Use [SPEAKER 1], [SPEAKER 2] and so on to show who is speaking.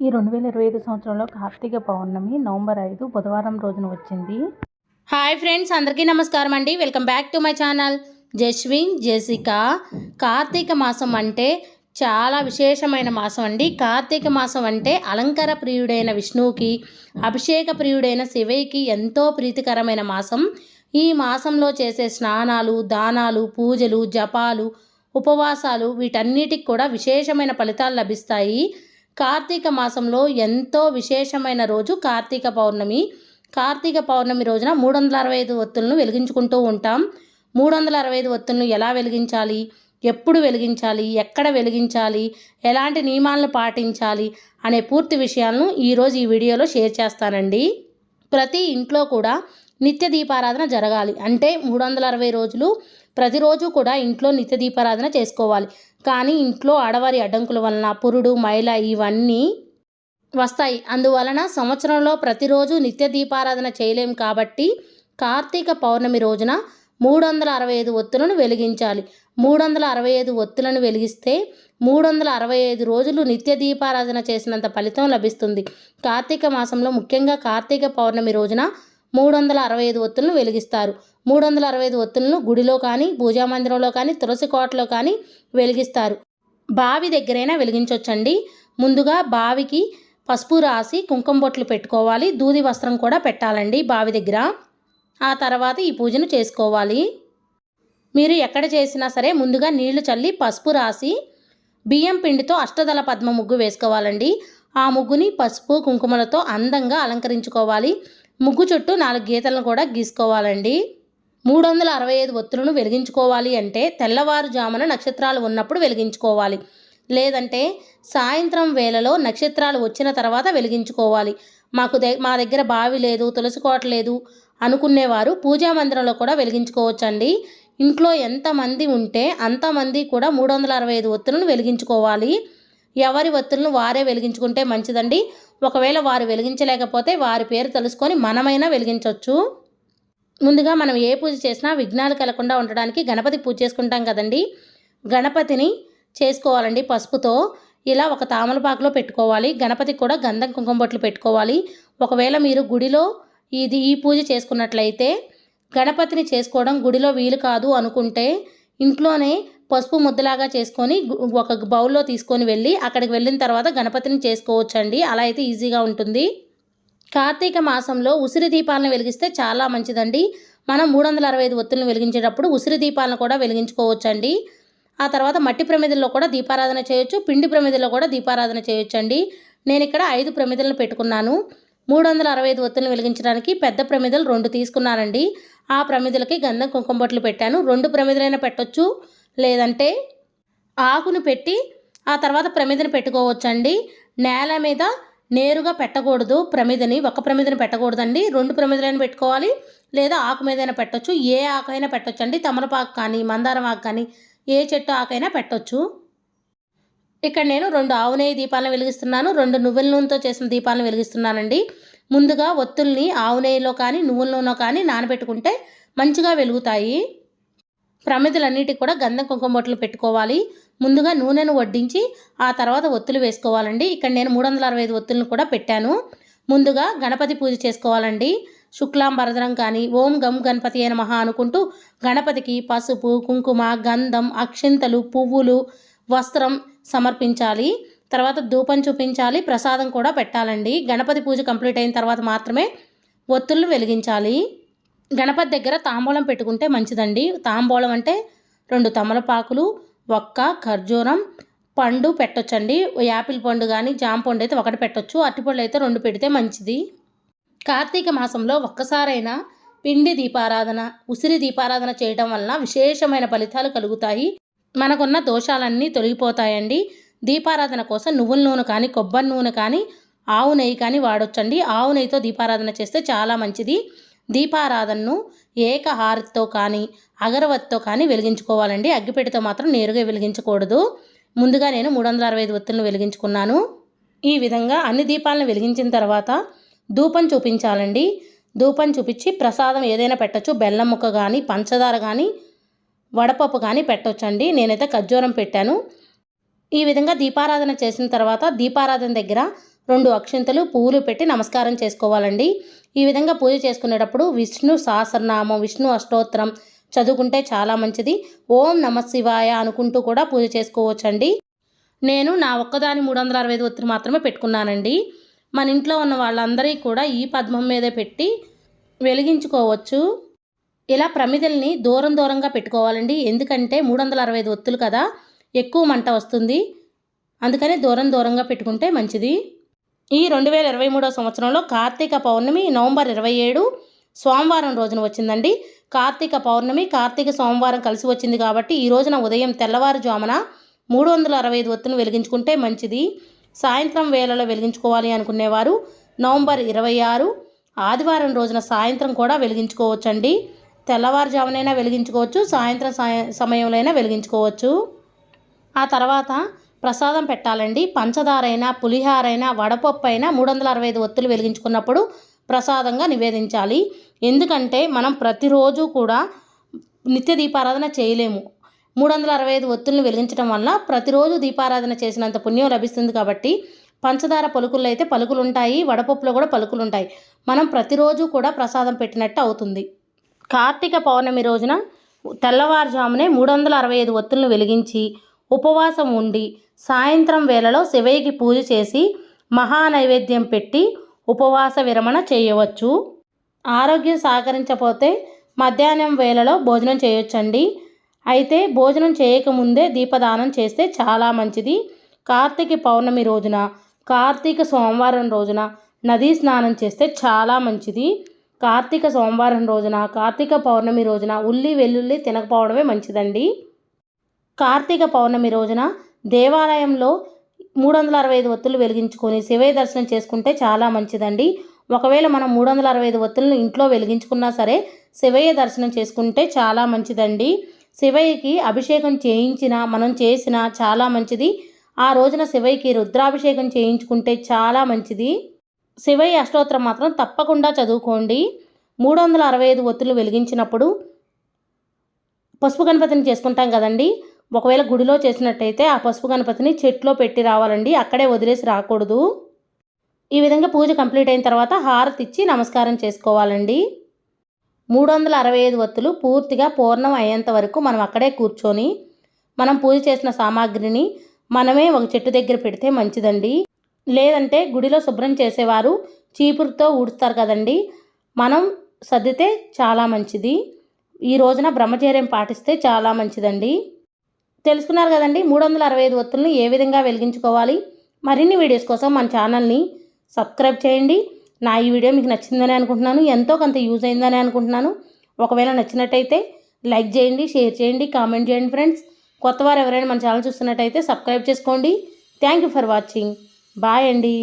[SPEAKER 1] ఈ రెండు వేల ఇరవై ఐదు సంవత్సరంలో కార్తీక పౌర్ణమి నవంబర్ ఐదు బుధవారం రోజున వచ్చింది.
[SPEAKER 2] హాయ్ ఫ్రెండ్స్ అందరికీ నమస్కారం అండి. Welcome back to my channel. Jaswin Jessica Karthika మాసం అంటే చాలా విశేషమైన మాసం అండి. కార్తీక మాసం అంటే అలంకార ప్రియుడైన విష్ణువుకి అభిషేక ప్రియుడైన శివయ్యకి ఎంతో ప్రీతికరమైన మాసం. ఈ మాసంలో చేసే స్నానాలు దానాలు పూజలు జపాలు ఉపవాసాలు వీటన్నిటికి కూడా విశేషమైన ఫలితాలు లభిస్తాయి. కార్తీక మాసంలో ఎంతో విశేషమైన రోజు కార్తీక పౌర్ణమి. కార్తీక పౌర్ణమి రోజున మూడు వందల అరవై ఐదు ఒత్తులను వెలిగించుకుంటూ ఉంటాం. మూడు వందల అరవై ఐదు ఒత్తులను ఎలా వెలిగించాలి? ఎప్పుడు వెలిగించాలి? ఎక్కడ వెలిగించాలి? ఎలాంటి నియమాలను పాటించాలి? అనే పూర్తి విషయాలను ఈరోజు ఈ వీడియోలో షేర్ చేస్తానండి. ప్రతి ఇంట్లో కూడా నిత్య దీపారాధన జరగాలి. అంటే మూడు వందల అరవై రోజులు ప్రతిరోజు కూడా ఇంట్లో నిత్య దీపారాధన చేసుకోవాలి. కానీ ఇంట్లో ఆడవారి అడ్డంకుల వలన పురుడు మైల ఇవన్నీ వస్తాయి. అందువలన సంవత్సరంలో ప్రతిరోజు నిత్య దీపారాధన చేయలేం కాబట్టి కార్తీక పౌర్ణమి రోజున మూడు వందల అరవై ఐదు ఒత్తులను వెలిగించాలి. మూడు వందల అరవై ఐదు ఒత్తులను వెలిగిస్తే మూడు వందల అరవై ఐదు రోజులు నిత్య దీపారాధన చేసినంత ఫలితం లభిస్తుంది. కార్తీక మాసంలో ముఖ్యంగా కార్తీక పౌర్ణమి రోజున మూడు వందల అరవై ఐదు ఒత్తులను వెలిగిస్తారు. మూడు వందల అరవై ఐదు ఒత్తులను గుడిలో కానీ పూజా మందిరంలో కానీ తులసి కోటలో కానీ వెలిగిస్తారు. బావి దగ్గరైనా వెలిగించవచ్చండి ముందుగా బావికి పసుపు రాసి కుంకుమ బొట్లు పెట్టుకోవాలి. దూది వస్త్రం కూడా పెట్టాలండి బావి దగ్గర. ఆ తర్వాత ఈ పూజను చేసుకోవాలి. మీరు ఎక్కడ చేసినా సరే ముందుగా నీళ్ళు చల్లి పసుపు రాసి బియ్యం పిండితో అష్టదళ పద్మ ముగ్గు వేసుకోవాలండి. ఆ ముగ్గుని పసుపు కుంకుమలతో అందంగా అలంకరించుకోవాలి. ముగ్గు చుట్టూ నాలుగు గీతలను కూడా గీసుకోవాలండి. మూడు వందల అరవై ఐదు ఒత్తులను వెలిగించుకోవాలి అంటే తెల్లవారుజామున నక్షత్రాలు ఉన్నప్పుడు వెలిగించుకోవాలి. లేదంటే సాయంత్రం వేళలో నక్షత్రాలు వచ్చిన తర్వాత వెలిగించుకోవాలి. మాకు మా దగ్గర బావి లేదు తులసి కోట లేదు అనుకునేవారు పూజా మందిరంలో కూడా వెలిగించుకోవచ్చండి. ఇంట్లో ఎంతమంది ఉంటే అంతమంది కూడా మూడు వందల అరవై ఐదు ఒత్తులను వెలిగించుకోవాలి. ఎవరి ఒత్తులను వారే వెలిగించుకుంటే మంచిదండి. ఒకవేళ వారు వెలిగించలేకపోతే వారి పేరు తెలుసుకొని మనమైనా వెలిగించవచ్చు ముందుగా మనం ఏ పూజ చేసినా విఘ్నాలు కలగకుండా ఉండడానికి గణపతి పూజ చేసుకుంటాం కదండి. గణపతిని చేసుకోవాలండి పసుపుతో. ఇలా ఒక తామలపాకులో పెట్టుకోవాలి. గణపతికి కూడా గంధం కుంకుమ బొట్లు పెట్టుకోవాలి. ఒకవేళ మీరు గుడిలో ఇది ఈ పూజ చేసుకున్నట్లయితే గణపతిని చేసుకోవడం గుడిలో వీలు కాదు అనుకుంటే ఇంట్లోనే పసుపు ముద్దలాగా చేసుకొని ఒక బౌల్లో తీసుకొని వెళ్ళి అక్కడికి వెళ్ళిన తర్వాత గణపతిని చేసుకోవచ్చండి. అలా అయితే ఈజీగా ఉంటుంది. కార్తీక మాసంలో ఉసిరి దీపాలను వెలిగిస్తే చాలా మంచిదండి. మనం మూడు వందల అరవై ఐదు ఒత్తులను వెలిగించేటప్పుడు ఉసిరి దీపాలను కూడా వెలిగించుకోవచ్చండి. ఆ తర్వాత మట్టి ప్రమిదల్లో కూడా దీపారాధన చేయొచ్చు పిండి ప్రమిదల్లో కూడా దీపారాధన చేయొచ్చండి. నేను ఇక్కడ ఐదు ప్రమిదలను పెట్టుకున్నాను. మూడు వందల అరవై ఐదు ఒత్తులను వెలిగించడానికి పెద్ద ప్రమిదలు రెండు తీసుకున్నానండి. ఆ ప్రమిదలకి గంధం కుంకుమ బొట్లు పెట్టాను. రెండు ప్రమిదలైనా పెట్టొచ్చు. లేదంటే ఆకును పెట్టి ఆ తర్వాత ప్రమిదని పెట్టుకోవచ్చండి. నేల మీద నేరుగా పెట్టకూడదు. ప్రమిదని ఒక ప్రమిదని పెట్టకూడదండి. రెండు ప్రమిదలైనా పెట్టుకోవాలి. లేదా ఆకు మీదైనా పెట్టొచ్చు. ఏ ఆకైనా పెట్టొచ్చు అండి తమలపాకు కానీ మందారం ఆకు కానీ ఏ చెట్టు ఆకైనా పెట్టొచ్చు. ఇక్కడ నేను రెండు ఆవు నెయ్యి దీపాలను వెలిగిస్తున్నాను. రెండు నువ్వుల నూనెతో చేసిన దీపాలను వెలిగిస్తున్నానండి. ముందుగా ఒత్తుల్ని ఆవు నెయ్యిలో కానీ నువ్వుల నూనెలో కానీ నానబెట్టుకుంటే మంచిగా వెలుగుతాయి. ప్రమిదలన్నిటికి కూడా గంధం కుంకుమ బొట్లు పెట్టుకోవాలి. ముందుగా నూనెను వడ్డించి ఆ తర్వాత ఒత్తులు వేసుకోవాలండి. ఇక్కడ నేను మూడు వందల అరవై ఐదు ఒత్తులను కూడా పెట్టాను. ముందుగా గణపతి పూజ చేసుకోవాలండి. శుక్లాం భరదరం కానీ ఓం గం గణపతి అయిన మహా అనుకుంటూ గణపతికి పసుపు కుంకుమ గంధం అక్షింతలు పువ్వులు వస్త్రం సమర్పించాలి. తర్వాత ధూపం చూపించాలి. ప్రసాదం కూడా పెట్టాలండి. గణపతి పూజ కంప్లీట్ అయిన తర్వాత మాత్రమే ఒత్తులను వెలిగించాలి. గణపతి దగ్గర తాంబూలం పెట్టుకుంటే మంచిదండి. తాంబూలం అంటే రెండు తమలపాకులు ఒక్క ఖర్జూరం పండు పెట్టొచ్చండి. యాపిల్ పండు కానీ జామ పండు అయితే ఒకటి పెట్టొచ్చు. అరటిపళ్ళు అయితే రెండు పెడితే మంచిది. కార్తీక మాసంలో ఒక్కసారైనా పిండి దీపారాధన ఉసిరి దీపారాధన చేయడం వలన విశేషమైన ఫలితాలు కలుగుతాయి. మనకున్న దోషాలన్నీ తొలగిపోతాయండి. దీపారాధన కోసం నువ్వుల నూనె కానీ కొబ్బరి నూనె కానీ ఆవు నెయ్యి కానీ వాడొచ్చండి. ఆవు నెయ్యితో దీపారాధన చేస్తే చాలా మంచిది. దీపారాధనను ఏకహారతితో కానీ అగరవత్తితో కానీ వెలిగించుకోవాలండి. అగ్గిపెట్టితో మాత్రం నేరుగా వెలిగించకూడదు. ముందుగా నేను మూడు వందల అరవై ఐదు ఒత్తులను వెలిగించుకున్నాను. ఈ విధంగా అన్ని దీపాలను వెలిగించిన తర్వాత ధూపం చూపించాలండి. ధూపం చూపించి ప్రసాదం ఏదైనా పెట్టచ్చు. బెల్లం ముక్క కానీ పంచదార కానీ వడపప్పు కానీ పెట్టొచ్చండి. నేనైతే ఖర్జూరం పెట్టాను. ఈ విధంగా దీపారాధన చేసిన తర్వాత దీపారాధన దగ్గర రెండు అక్షింతలు పువ్వులు పెట్టి నమస్కారం చేసుకోవాలండి. ఈ విధంగా పూజ చేసుకునేటప్పుడు విష్ణు సహస్రనామం విష్ణు అష్టోత్తరం చదువుకుంటే చాలా మంచిది. ఓం నమ శివాయ అనుకుంటూ కూడా పూజ చేసుకోవచ్చండి. నేను నా ఒక్కదాని మూడు వందల అరవై ఐదు ఒత్తిడి మాత్రమే పెట్టుకున్నానండి. మన ఇంట్లో ఉన్న వాళ్ళందరికీ కూడా ఈ పద్మం మీదే పెట్టి వెలిగించుకోవచ్చు. ఇలా ప్రమిదల్ని దూరం దూరంగా పెట్టుకోవాలండి. ఎందుకంటే మూడు వందల అరవై ఐదు ఒత్తులు కదా ఎక్కువ మంట వస్తుంది. అందుకని దూరం దూరంగా పెట్టుకుంటే మంచిది. ఈ రెండు వేల ఇరవై మూడో సంవత్సరంలో కార్తీక పౌర్ణమి నవంబర్ ఇరవై ఏడు సోమవారం రోజున వచ్చిందండి. కార్తీక పౌర్ణమి కార్తీక సోమవారం కలిసి వచ్చింది కాబట్టి ఈ రోజున ఉదయం తెల్లవారుజామున మూడు వందల అరవై ఐదు ఒత్తును వెలిగించుకుంటే మంచిది. సాయంత్రం వేళలో వెలిగించుకోవాలి అనుకునేవారు. నవంబర్ ఇరవై ఆరు ఆదివారం రోజున సాయంత్రం కూడా వెలిగించుకోవచ్చండి. తెల్లవారుజామునైనా వెలిగించుకోవచ్చు సాయంత్రం సమయంలో అయినా వెలిగించుకోవచ్చు. ఆ తర్వాత ప్రసాదం పెట్టాలండి. పంచదారైనా పులిహారైనా వడపప్పు అయినా మూడు వందల అరవై ఐదు ఒత్తులు వెలిగించుకున్నప్పుడు ప్రసాదంగా నివేదించాలి. ఎందుకంటే మనం ప్రతిరోజు కూడా నిత్య దీపారాధన చేయలేము. మూడు వందల అరవై ఐదు ఒత్తుల్ని వెలిగించడం వల్ల ప్రతిరోజు దీపారాధన చేసినంత పుణ్యం లభిస్తుంది కాబట్టి పంచదార పలుకుల్లో అయితే పలుకులు ఉంటాయి వడపప్పులో కూడా పలుకులు ఉంటాయి మనం ప్రతిరోజు కూడా ప్రసాదం పెట్టినట్టు అవుతుంది. కార్తీక పౌర్ణమి రోజున తెల్లవారుజామునే మూడు వందల అరవై ఐదు ఒత్తులను వెలిగించి ఉపవాసం ఉండి సాయంత్రం వేళలో శివయ్యకి పూజ చేసి మహా నైవేద్యం పెట్టి ఉపవాస విరమణ చేయవచ్చు. ఆరోగ్యం సహకరించకపోతే మధ్యాహ్నం వేళలో భోజనం చేయొచ్చండి. అయితే భోజనం చేయకముందే దీపదానం చేస్తే చాలా మంచిది. కార్తీక పౌర్ణమి రోజున కార్తీక సోమవారం రోజున నదీ స్నానం చేస్తే చాలా మంచిది. కార్తీక సోమవారం రోజున కార్తీక పౌర్ణమి రోజున ఉల్లి వెల్లుల్లి తినకపోవడమే మంచిదండి. కార్తీక పౌర్ణమి రోజున దేవాలయంలో మూడు వందల అరవై ఐదు ఒత్తులు వెలిగించుకొని శివయ్య దర్శనం చేసుకుంటే చాలా మంచిదండి. ఒకవేళ మనం మూడు వందల అరవై ఐదు ఒత్తులను ఇంట్లో వెలిగించుకున్నా సరే శివయ్య దర్శనం చేసుకుంటే చాలా మంచిదండి. శివయ్యకి అభిషేకం చేయించిన మనం చేసిన చాలా మంచిది. ఆ రోజున శివయ్యకి రుద్రాభిషేకం చేయించుకుంటే చాలా మంచిది. శివయ్య అష్టోత్తరం మాత్రం తప్పకుండా చదువుకోండి. మూడు వందల అరవై ఐదు ఒత్తులు వెలిగించినప్పుడు పసుపు గణపతిని చేసుకుంటాం కదండి. ఒకవేళ గుడిలో చేసినట్టయితే ఆ పసుపు గణపతిని చెట్లో పెట్టి రావాలండి అక్కడే వదిలేసి రాకూడదు. ఈ విధంగా పూజ కంప్లీట్ అయిన తర్వాత హారతి ఇచ్చి నమస్కారం చేసుకోవాలండి. మూడు వందల అరవై ఐదు వత్తులు పూర్తిగా పూర్ణం అయ్యేంత వరకు మనం అక్కడే కూర్చొని మనం పూజ చేసిన సామాగ్రిని మనమే ఒక చెట్టు దగ్గర పెడితే మంచిదండి. లేదంటే గుడిలో శుభ్రం చేసేవారు చీపురుతో ఊడుస్తారు కదండి. మనం సర్దితే చాలా మంచిది. ఈ రోజున బ్రహ్మచర్యం పాటిస్తే చాలా మంచిదండి. తెలుసుకున్నారు కదండి మూడు వందల అరవై ఐదు ఒత్తుల్ని ఏ విధంగా వెలిగించుకోవాలి? మరిన్ని వీడియోస్ కోసం మన ఛానల్ని సబ్స్క్రైబ్ చేయండి. నా ఈ వీడియో మీకు నచ్చిందని అనుకుంటున్నాను ఎంతో కొంత యూజ్ అయిందని అనుకుంటున్నాను. ఒకవేళ నచ్చినట్టయితే లైక్ చేయండి షేర్ చేయండి కామెంట్ చేయండి ఫ్రెండ్స్. కొత్త వారు ఎవరైనా మన ఛానల్ చూస్తున్నట్టయితే సబ్స్క్రైబ్ చేసుకోండి. Thank you for watching. Bye అండి.